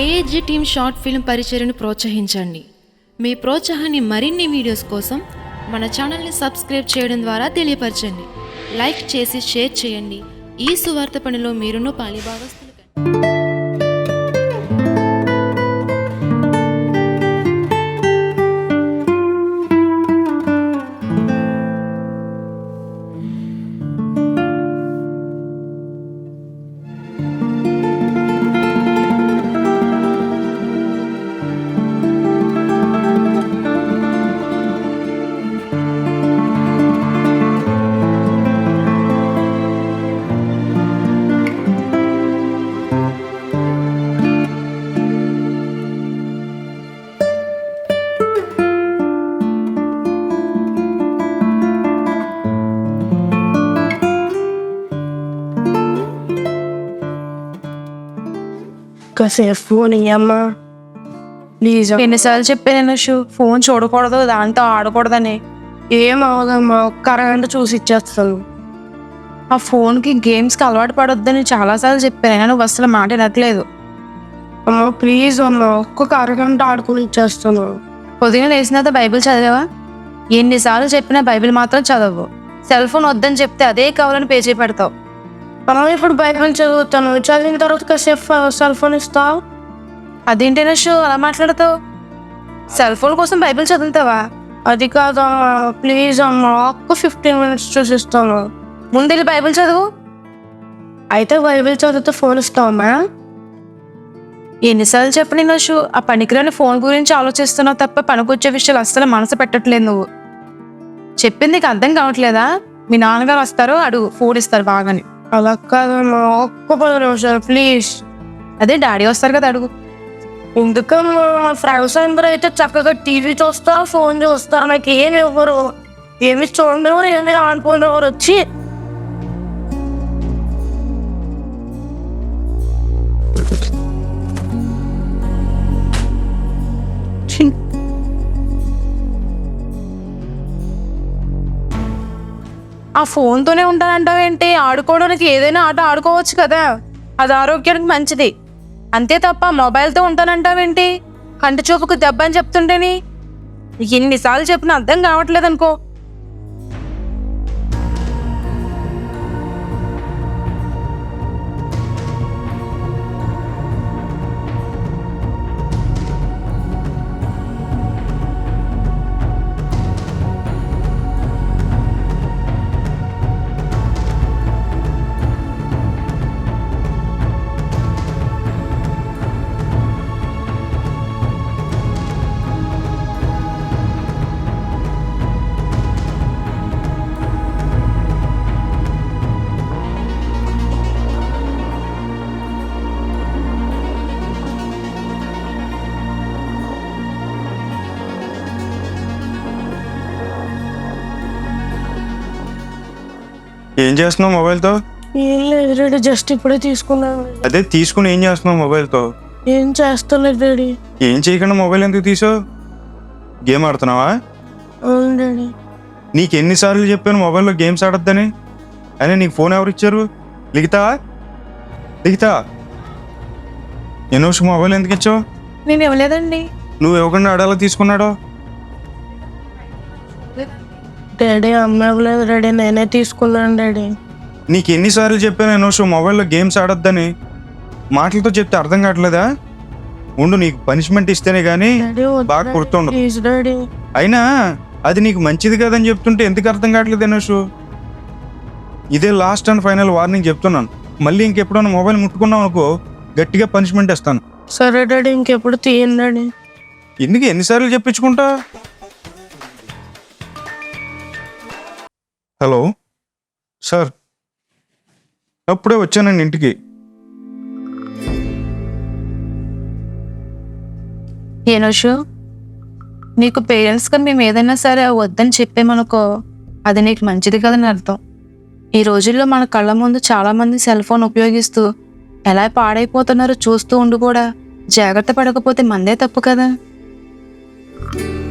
AAG team short film పరిచయను ప్రోత్సహించండి. మీ ప్రోత్సాహాన్ని మరిన్ని వీడియోస్ కోసం మన ఛానల్ని సబ్స్క్రైబ్ చేయడం ద్వారా తెలియపరచండి. లైక్ చేసి షేర్ చేయండి. ఈ సువార్త పనిలో మీరును పాలిభాగస్తులు కాసేపు ఫోన్ ఇయ్యమ్మా. ప్లీజ్ ఎన్నిసార్లు చెప్పాను ఫోన్ చూడకూడదు దాంతో ఆడకూడదని. ఏం అవదమ్మా ఒక్క అరగంట చూసి ఇచ్చేస్తాను. ఆ ఫోన్కి గేమ్స్కి అలవాటు పడొద్దని చాలాసార్లు చెప్పాను అయినా నువ్వు అసలు మాట వినట్లేదు. అమ్మా ప్లీజ్ అమ్మా ఒక్కొక్క అరగంట ఆడుకుని ఇచ్చేస్తాను. పొద్దున లేచిన బైబిల్ చదివావా? ఎన్నిసార్లు చెప్పినా బైబిల్ మాత్రం చదవవు. సెల్ ఫోన్ వద్దని చెప్తే అదే కావాలని పేచీ పెడతావు. మనం ఇప్పుడు బైబిల్ చదువుతాను. చదివిన తర్వాత కాసేపు సెల్ ఫోన్ ఇస్తావు. అదేంటైనా షూ అలా మాట్లాడతావు? సెల్ ఫోన్ కోసం బైబిల్ చదువుతావా? అది కాదు ప్లీజ్ అమ్మా ఒక్క ఫిఫ్టీన్ మినిట్స్ చూసి ఇస్తాను ముందు బైబిల్ చదువు. అయితే బైబిల్ చదివితే ఫోన్ ఇస్తావమ్మా ఎన్నిసార్లు చెప్పని నషు ఆ పనికిరాని ఫోన్ గురించి ఆలోచిస్తున్నావు తప్ప పనికొచ్చే విషయాలు అస్సలు మనసు పెట్టట్లేదు నువ్వు. చెప్పింది నీకు అర్థం కావట్లేదా? మీ నాన్నగారు వస్తారు అడుగు ఫోన్ ఇస్తారు బాగాని. అలా కాదమ్మా ఒక్క పది నిమిషాలు ప్లీజ్ అదే డాడీ వస్తారు కదా అడుగు. ఎందుకమ్మా మా ఫ్రెండ్స్ అందరూ అయితే చక్కగా టీవీ చూస్తారు ఫోన్ చూస్తారు నాకు ఏమి ఇవ్వరు. ఏమి చూడరు ఏమి ఆడుకునేవారు వచ్చి ఆ ఫోన్తోనే ఉంటానంటావేంటి ఆడుకోవడానికి ఏదైనా ఆట ఆడుకోవచ్చు కదా. అది ఆరోగ్యానికి మంచిది. అంతే తప్ప మొబైల్తో ఉంటానంటావేంటి కంటి చూపుకు దెబ్బ అని చెప్తుంటేని ఎన్నిసార్లు చెప్పినా అర్థం కావట్లేదు అనుకో ఏం చేస్తున్నావు మొబైల్తో? ఏం లేదు డాడీ జస్ట్ ఇప్పుడే తీసుకున్నాను అదే తీసుకుని ఏం చేస్తున్నావు మొబైల్తో? ఏం చేస్తలేదు డాడీ. ఏం చేయకుండా మొబైల్ ఎందుకు తీసావు? గేమ్ ఆడుతున్నావా? అవును డాడీ. నీకు ఎన్నిసార్లు చెప్పాను మొబైల్లో గేమ్స్ ఆడొద్దని? అయినా నీకు ఫోన్ ఎవరు ఇచ్చారు? లిఖితావా లిఖితా? ఎన్నో మొబైల్ ఎందుకు ఇచ్చావు? నేను ఇవ్వలేదండి. నువ్వు ఇవ్వకుండా ఆడాలో తీసుకున్నాడో? డాడీ అమ్మ డాడీ నేనే తీసుకున్నాను డాడీ. నీకు ఎన్నిసార్లు చెప్పాను ఎన్నో మొబైల్లో గేమ్స్ ఆడొద్దని. మాటలతో చెప్తే అర్థం కావట్లేదా? ఉండు నీకు పనిష్మెంట్ ఇస్తేనే కానీ డాడీ బాగా గుర్తుండదు ప్లీజ్ డాడీ. అయినా అది నీకు మంచిది కాదని చెప్తుంటే ఎందుకు అర్థం కావట్లేదు అనోషు ఇదే లాస్ట్ అండ్ ఫైనల్ వార్నింగ్ చెప్తున్నాను. మళ్ళీ ఇంకెప్పుడైనా మొబైల్ ముట్టుకున్నావు అనుకో గట్టిగా పనిష్మెంట్ ఇస్తాను. సరే డాడీ ఇంకెప్పుడు తీయండి డాడీ. ఎందుకు ఎన్నిసార్లు చెప్పించుకుంటా? హలో? సార్ అప్పుడే వచ్చానండి ఇంటికి. ఏనోషు నీకు పేరెంట్స్గా మేము ఏదైనా సరే వద్దని చెప్పేమనుకో అది నీకు మంచిది కదని అర్థం. ఈ రోజుల్లో మన కళ్ళ ముందు చాలామంది సెల్ ఫోన్ ఉపయోగిస్తూ ఎలా పాడైపోతున్నారో చూస్తూ ఉండి కూడా జాగ్రత్త పడకపోతే మందే తప్పు కదా.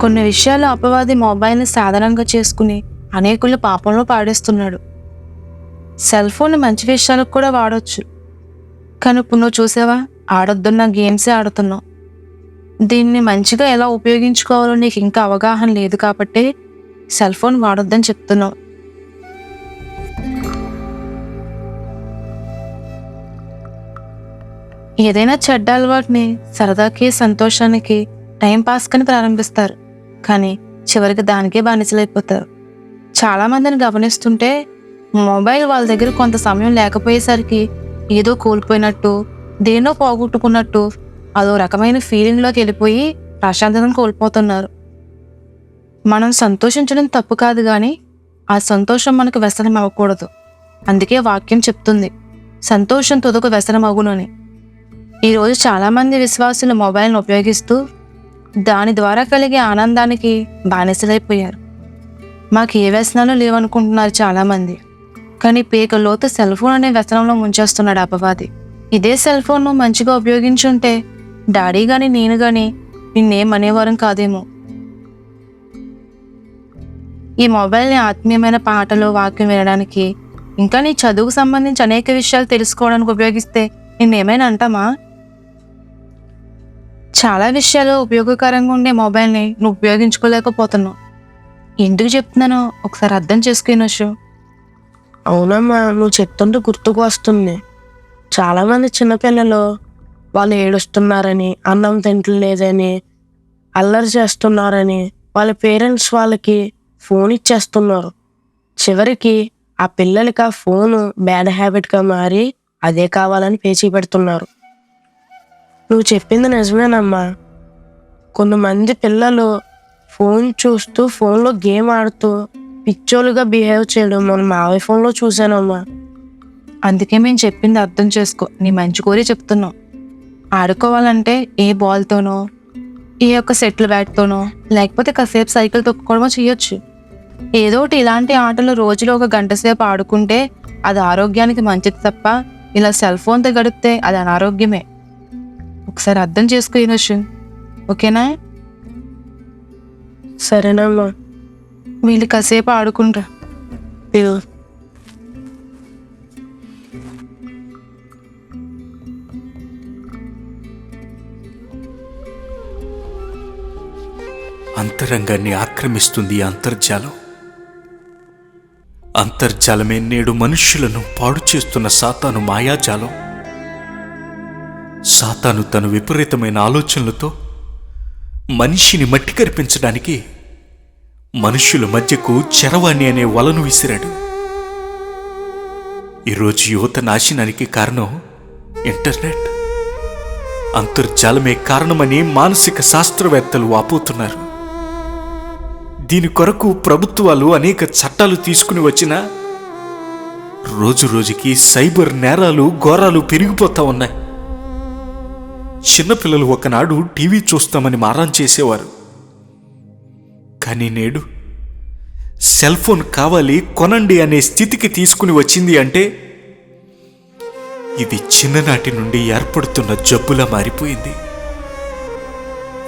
కొన్ని విషయాలు అపవాది మొబైల్ని సాధనంగా చేసుకుని అనేకులు పాపంలో పాడేస్తున్నాడు. సెల్ ఫోన్ మంచి విషయాలకు కూడా వాడొచ్చు. కానీ ఇప్పుడు నువ్వు చూసావా? ఆడొద్దున్న గేమ్సే ఆడుతున్నావు. దీన్ని మంచిగా ఎలా ఉపయోగించుకోవాలో నీకు ఇంకా అవగాహన లేదు కాబట్టి సెల్ ఫోన్ వాడొద్దని చెప్తున్నావు. ఏదైనా చెడ్డ అలవాటుని సరదాకి సంతోషానికి టైం పాస్ కని ప్రారంభిస్తారు. కానీ చివరికి దానికే బానిసలైపోతారు. చాలామందిని గమనిస్తుంటే మొబైల్ వాళ్ళ దగ్గర కొంత సమయం లేకపోయేసరికి ఏదో కోల్పోయినట్టు దేనో పోగొట్టుకున్నట్టు అదో రకమైన ఫీలింగ్లోకి వెళ్ళిపోయి ప్రశాంతతను కోల్పోతున్నారు. మనం సంతోషించడం తప్పు కాదు కానీ ఆ సంతోషం మనకు వ్యసనం అవ్వకూడదు. అందుకే వాక్యం చెప్తుంది సంతోషం తుదకు వ్యసనం అగునని ఈరోజు చాలామంది విశ్వాసులు మొబైల్ను ఉపయోగిస్తూ దాని ద్వారా కలిగే ఆనందానికి బానిసలైపోయారు. మాకు ఏ వ్యసనాలు లేవనుకుంటున్నారు చాలామంది. కానీ పేక లోత సెల్ ఫోన్ అనే వ్యసనంలో ముంచేస్తున్నాడు అపవాది. ఇదే సెల్ ఫోన్ను మంచిగా ఉపయోగించుంటే డాడీ గాని నేను గాని నిన్నేమనేవారం కాదేమో. ఈ మొబైల్ని ఆత్మీయమైన పాటలు వాక్యం వినడానికి ఇంకా నీ చదువుకు సంబంధించి అనేక విషయాలు తెలుసుకోవడానికి ఉపయోగిస్తే నిన్నేమైనా అంటామా? చాలా విషయాలు ఉపయోగకరంగా ఉండే మొబైల్ని నువ్వు ఉపయోగించుకోలేకపోతున్నావు. ఎందుకు చెప్తున్నానో ఒకసారి అర్థం చేసుకునొచ్చు అవునమ్మా నువ్వు చెప్తుంటే గుర్తుకు వస్తుంది. చాలామంది చిన్నపిల్లలు వాళ్ళు ఏడుస్తున్నారని అన్నం తింటలేదని అల్లరి చేస్తున్నారని వాళ్ళ పేరెంట్స్ వాళ్ళకి ఫోన్ ఇచ్చేస్తున్నారు. చివరికి ఆ పిల్లలకి ఆ ఫోను బ్యాడ్ హ్యాబిట్గా మారి అదే కావాలని పేచీ పెడుతున్నారు. నువ్వు చెప్పింది నిజమేనమ్మా. కొంతమంది పిల్లలు ఫోన్ చూస్తూ ఫోన్లో గేమ్ ఆడుతూ పిచ్చోలుగా బిహేవ్ చేయడం మన మావయ్య ఫోన్లో చూశానమ్మా అందుకే మేము చెప్పింది అర్థం చేసుకో నీ మంచి కోరి చెప్తున్నాం. ఆడుకోవాలంటే ఏ బాల్తోనో ఏ యొక్క సెటిల్ బ్యాట్తోనో లేకపోతే కాసేపు సైకిల్ తొక్కుకోవడమో చేయొచ్చు. ఏదో ఒకటి ఇలాంటి ఆటలు రోజులో ఒక గంట సేపు ఆడుకుంటే అది ఆరోగ్యానికి మంచిది తప్ప ఇలా సెల్ ఫోన్తో గడిపితే అది అనారోగ్యమే. ఒకసారి అర్థం చేసుకో వినొచ్చు ఓకేనా? సరేనమ్మా వీళ్ళు కాసేపు ఆడుకుంటా. అంతరంగాన్ని ఆక్రమిస్తుంది ఈ అంతర్జాలం. అంతర్జాలమే నేడు మనుష్యులను పాడు చేస్తున్న సాతాను మాయాజాలం. సాతాను తన విపరీతమైన ఆలోచనలతో మనిషిని మట్టి కరిపించడానికి మనుషుల మధ్యకు చరవాణి అనే వలను విసిరాడు. ఈరోజు యువత నాశనానికి కారణం ఇంటర్నెట్. అంతర్జాలమే కారణమని మానసిక శాస్త్రవేత్తలు వాపోతున్నారు. దీని కొరకు ప్రభుత్వాలు అనేక చట్టాలు తీసుకుని వచ్చినా రోజు రోజుకి సైబర్ నేరాలు ఘోరాలు పెరిగిపోతా ఉన్నాయి. చిన్నపిల్లలు ఒకనాడు టీవీ చూస్తామని మారం చేసేవారు. కానీ నేడు సెల్ ఫోన్ కావాలి కొనండి అనే స్థితికి తీసుకుని వచ్చింది అంటే ఇది చిన్ననాటి నుండి ఏర్పడుతున్న జబ్బులా మారిపోయింది.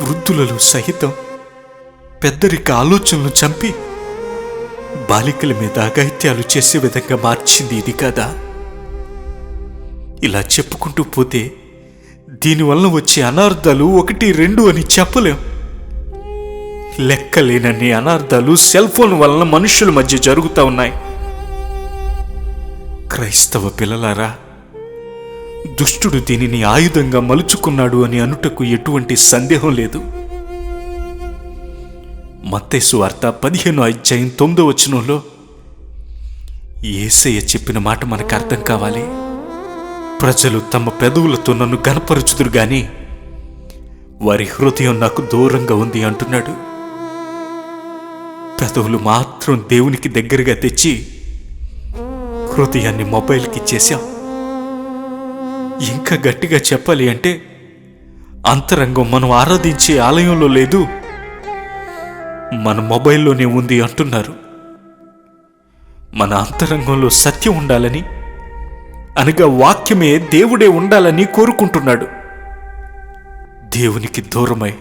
వృద్ధులలో సహితం పెద్దరిక ఆలోచనలు చంపి బాలికల మీద అఘాయిత్యాలు చేసే విధంగా మార్చింది ఇది కదా. ఇలా చెప్పుకుంటూ పోతే దీనివల్ల వచ్చే అనార్థాలు ఒకటి రెండు అని చెప్పలేం. లెక్కలేనన్ని అనార్థాలు సెల్ ఫోన్ వలన మనుషుల మధ్య జరుగుతూ ఉన్నాయి. క్రైస్తవ పిల్లలారా దుష్టుడు దీనిని ఆయుధంగా మలుచుకున్నాడు అని అనుటకు ఎటువంటి సందేహం లేదు. మత్తేసు వార్త పదిహేను అధ్యాయం తొమ్మిదో వచనంలో ఏసయ్య చెప్పిన మాట మనకు అర్థం కావాలి. ప్రజలు తమ పెదవులతో నన్ను గనపరుచుదురు గాని వారి హృదయం నాకు దూరంగా ఉంది అంటున్నాడు. పెదవులు మాత్రం దేవునికి దగ్గరగా తెచ్చి హృదయాన్ని మొబైల్కి ఇచ్చేశాం. ఇంకా గట్టిగా చెప్పాలి అంటే అంతరంగం మనం ఆరాధించే ఆలయంలో లేదు మన మొబైల్లోనే ఉంది అంటున్నారు. మన అంతరంగంలో సత్యం ఉండాలని అనగా వాక్యమే దేవుడే ఉండాలని కోరుకుంటున్నాడు. దేవునికి దూరమై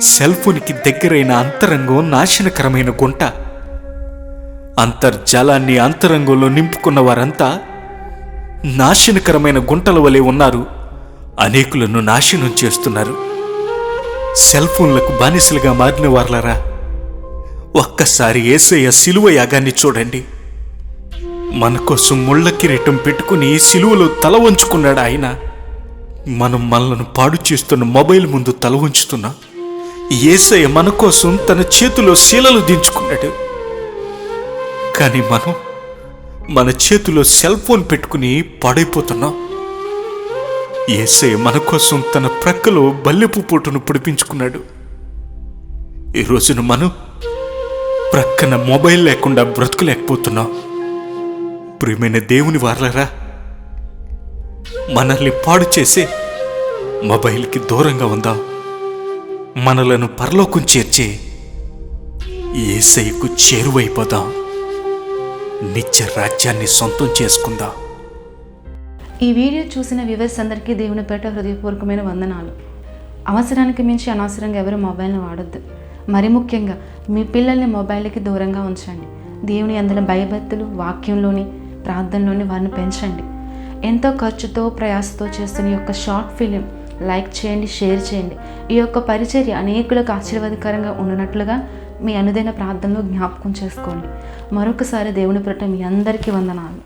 సెల్ ఫోన్కి దగ్గరైన అంతరంగం నాశనకరమైన గుంట. అంతర్జాలాన్ని అంతరంగంలో నింపుకున్న వారంతా నాశనకరమైన గుంటల వలె ఉన్నారు. అనేకులను నాశనం చేస్తున్నారు. సెల్ ఫోన్లకు బానిసలుగా మారిన వార్లరా ఒక్కసారి ఏసయ్య సిలువ యాగాన్ని చూడండి. మన కోసం ముళ్ళ కిరీటం పెట్టుకుని సిలువలో తల వంచుకున్నాడు ఆయన? మనం మనలను పాడు చేస్తున్న మొబైల్ ముందు తల వంచుతున్నా? ఏసయ్య మన కోసం తన చేతిలో శీలలు దించుకున్నాడు. కానీ మనం మన చేతిలో సెల్ ఫోన్ పెట్టుకుని పాడైపోతున్నాం. ఏసయ్య మన కోసం తన ప్రక్కలో బల్లెపు పోటును పొడిపించుకున్నాడు. ఈ రోజున మనం ప్రక్కన మొబైల్ లేకుండా బ్రతకలేకపోతున్నాం. ప్రియమైన దేవుని వారలరా మనల్ని పాడు చేసే మొబైల్కి దూరంగా ఉందాం? మనలను పరలోకం చేర్చే ఏసైకు చేరువైపోదాం. నిత్య రాజ్యాన్ని సొంతం చేసుకుందాం. ఈ వీడియో చూసిన వ్యూవర్స్ అందరికీ దేవుని పేట హృదయపూర్వకమైన వందనాలు. అవసరానికి మించి అనవసరంగా ఎవరు మొబైల్ని వాడొద్దు. మరి ముఖ్యంగా మీ పిల్లల్ని మొబైల్కి దూరంగా ఉంచండి. దేవుని అందులో భయభక్తులు వాక్యంలోని ప్రార్థనలోని వారిని పెంచండి. ఎంతో ఖర్చుతో ప్రయాసతో చేస్తున్న ఈ యొక్క షార్ట్ ఫిలిం లైక్ చేయండి షేర్ చేయండి. ఈ యొక్క పరిచర్య అనేకులకు ఆశీర్వాదకరంగా ఉండనట్లుగా మీ అనుదైన ప్రార్థనలో జ్ఞాపకం చేసుకోండి. మరొకసారి దేవుని ప్రట మీ అందరికీ వందనాలు.